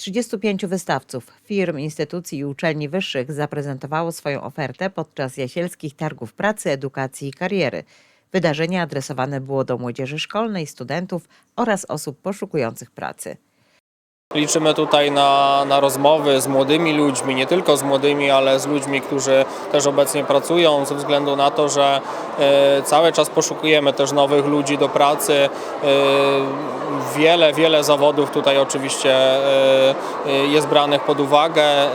35 wystawców, firm, instytucji i uczelni wyższych zaprezentowało swoją ofertę podczas jasielskich targów pracy, edukacji i kariery. Wydarzenie adresowane było do młodzieży szkolnej, studentów oraz osób poszukujących pracy. Liczymy tutaj na, na rozmowy z młodymi ludźmi, nie tylko z młodymi, ale z ludźmi, którzy też obecnie pracują, ze względu na to, że e, cały czas poszukujemy też nowych ludzi do pracy. E, wiele, wiele zawodów tutaj oczywiście e, e, jest branych pod uwagę, e,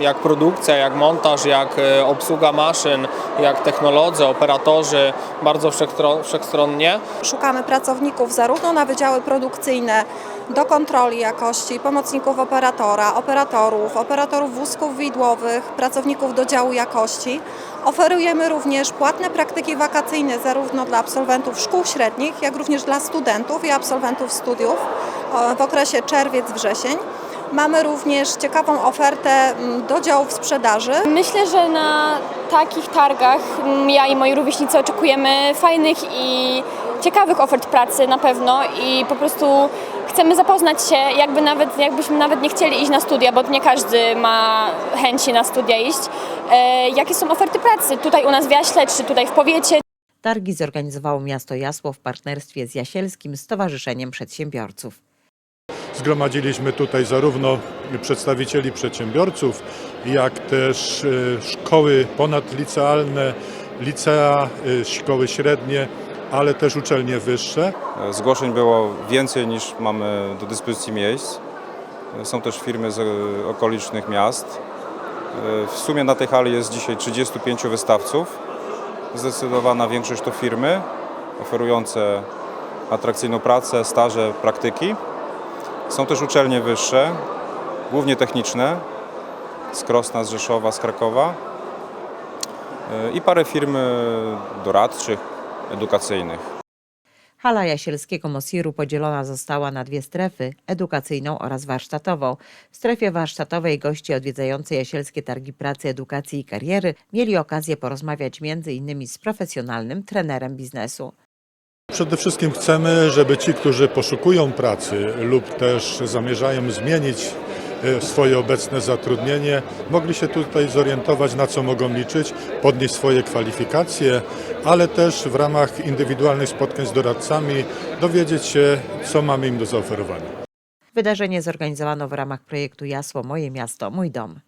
jak produkcja, jak montaż, jak e, obsługa maszyn, jak technolodzy, operatorzy, bardzo wszechstro- wszechstronnie. Szukamy pracowników zarówno na wydziały produkcyjne do kontroli jakości, pomocników operatora, operatorów, operatorów wózków widłowych, pracowników do działu jakości. Oferujemy również płatne praktyki wakacyjne zarówno dla absolwentów szkół średnich, jak również dla studentów i absolwentów studiów e, w okresie czerwiec-wrzesień. Mamy również ciekawą ofertę mm, do działów sprzedaży. Myślę, że na takich targach mm, ja i moi rówieśnicy oczekujemy fajnych i ciekawych ofert pracy na pewno i po prostu chcemy zapoznać się, jakby nawet, jakbyśmy nawet nie chcieli iść na studia, bo nie każdy ma chęci na studia iść, e, jakie są oferty pracy tutaj u nas w Jaśle czy tutaj w powiecie. Targi zorganizowało miasto Jasło w partnerstwie z Jasielskim Stowarzyszeniem Przedsiębiorców. Zgromadziliśmy tutaj zarówno przedstawicieli przedsiębiorców, jak też e, szkoły ponadlicealne, licea, e, szkoły średnie, ale też uczelnie wyższe. Zgłoszeń było więcej niż mamy do dyspozycji miejsc. Są też firmy z e, okolicznych miast. W sumie na tej hali jest dzisiaj 35 wystawców. Zdecydowana większość to firmy oferujące atrakcyjną pracę, staże, praktyki. Są też uczelnie wyższe, głównie techniczne, z Krosna, z Rzeszowa, z Krakowa e, i parę firm e, doradczych, edukacyjnych. Hala Jasielskiego Mosiru podzielona została na dwie strefy, edukacyjną oraz warsztatową. W strefie warsztatowej goście odwiedzający Jasielskie Targi Pracy, Edukacji i Kariery mieli okazję porozmawiać m.in. z profesjonalnym trenerem biznesu. Przede wszystkim chcemy, żeby ci, którzy poszukują pracy lub też zamierzają zmienić e, swoje obecne zatrudnienie, mogli się tutaj zorientować, na co mogą liczyć, podnieść swoje kwalifikacje, ale też w ramach indywidualnych spotkań z doradcami dowiedzieć się, co mamy im do zaoferowania. Wydarzenie zorganizowano w ramach projektu Jasło Moje Miasto, Mój Dom.